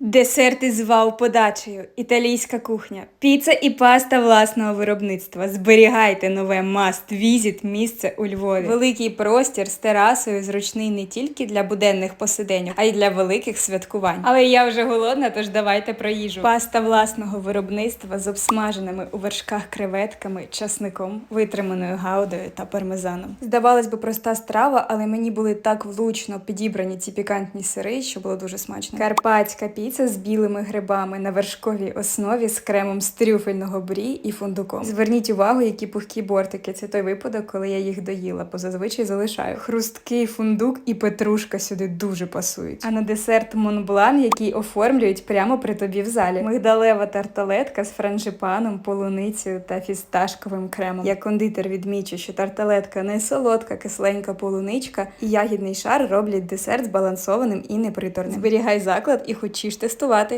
Десерти з вау-подачею, італійська кухня, піца і паста власного виробництва. Зберігайте нове must visit місце у Львові. Великий простір з терасою зручний не тільки для буденних посиденьок, а й для великих святкувань. Але я вже голодна, тож давайте про їжу. Паста власного виробництва з обсмаженими у вершках креветками, часником, витриманою гаудою та пармезаном. Здавалось би, проста страва, але мені були так влучно підібрані ці пікантні сири, що було дуже смачно. Карпатська піца з білими грибами на вершковій основі з кремом з трюфельного брі і фундуком. Зверніть увагу, які пухкі бортики. Це той випадок, коли я їх доїла, бо зазвичай залишаю. Хрусткий фундук і петрушка сюди дуже пасують. А на десерт монблан, який оформлюють прямо при тобі в залі. Мигдалева тарталетка з франжипаном, полуницею та фісташковим кремом. Я кондитер відмічу, що тарталетка не солодка, кисленька полуничка і ягідний шар роблять десерт збалансованим і неприторним. Зберігай заклад і хочеш тестувати.